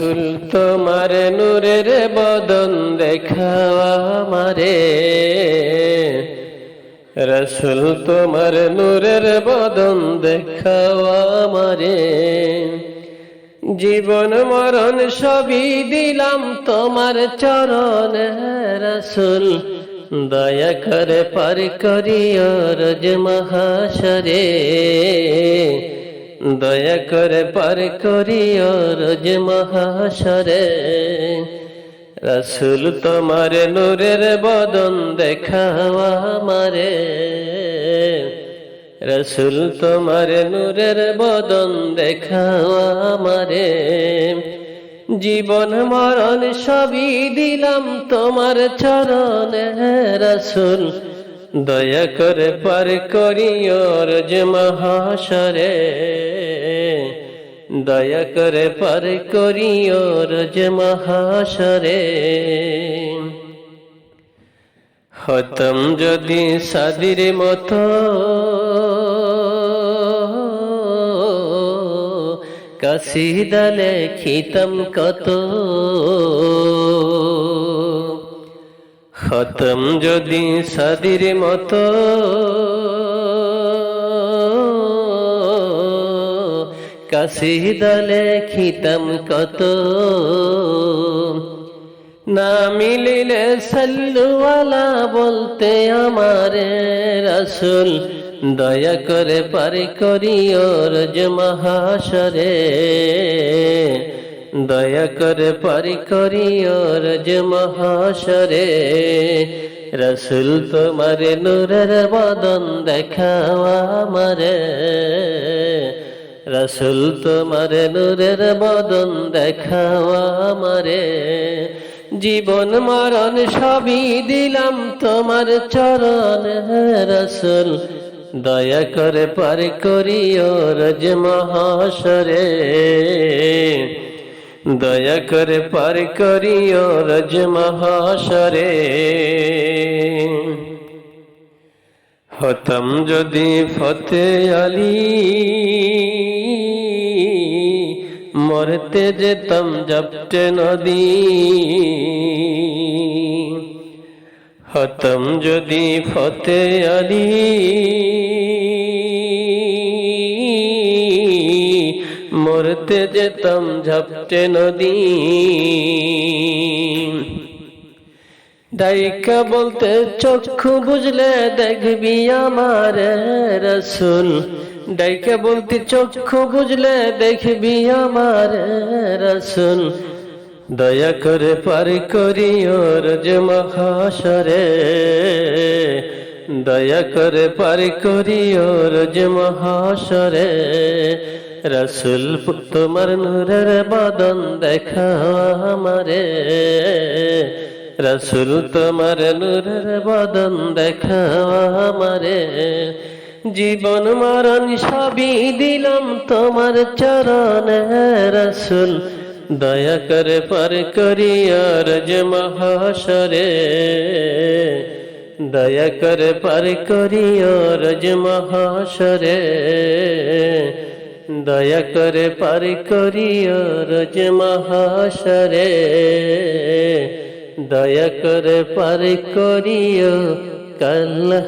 রসুল তোমার নূরের বদন দেখাওয়া মারে রসুল তোমার নূরের বদন দেখাওয়া মারে জীবন মরণ সবই দিলাম তোমার চরণ, রসুল। দয়া করে পার করিও রোজ মহাশরে। দয়া করে পার করিও রোজ মহাশরে। রসুল তোমার নূরের বদন দেখাওয়া মারে রসুল তোমার নূরের বদন দেখাওয়া মারে জীবন মরণ সবই দিলাম তোমার চরণে রসুল। দয়া করে পার করিও রোজ মহাশরে। দয়া করে পার করিও রোজ মহাশরে। হতম যদি সাদির মতো কাশিদা লেখিতম কত। খতম যদি সাদির মতো কাশিদা লেখিতম কত? না মিলিলে সাল্লুওয়ালা বলতে আমারে রসুল, দয়া করে পারে করিও রোজ মহাশরে। দয়া করে পারি করিও রোজ মহাশরে। রসুল তোমার নূরের বদন দেখাওয়া মারে রসুল তোমার নূরের বদন দেখাওয়া মারে জীবন, মরণ সবই দিলাম তোমার চরণ রসুল। দয়া করে পার করিও রজ মহাশরে। দয়া করে পার করিও রজ মহাশরে। হতম যদি ফতে আলী। মরতে যেতাম জপটে নদী। হতম যদি ফতে আলী মরতে যেতাম ঝপটে নদী। দায়িকা বলতে চক্ষু বুঝলে দেখবি আমার রসুল। ডাইকে বলতে চক্ষু বুঝলে দেখবি আমার রসুল। দয়া করে পার করিও রোজ মহাশরে। দয়া করে পার করিও রোজ মহাশরে। রসুল, তোমার নূরের বদন দেখা আমারে। রসুল, তোমার নূরের বদন দেখা আমারে। জীবন মরণ সবই দিলাম তোমার চরণ, রসুল। দয়া করে পার করিয়া রজ মহাশরে। দয়া করে পার করিয়া রজ মহাশরে। দয়া করে পার করিয়া রজ মহাশরে। দয়া করে পার করিও কাল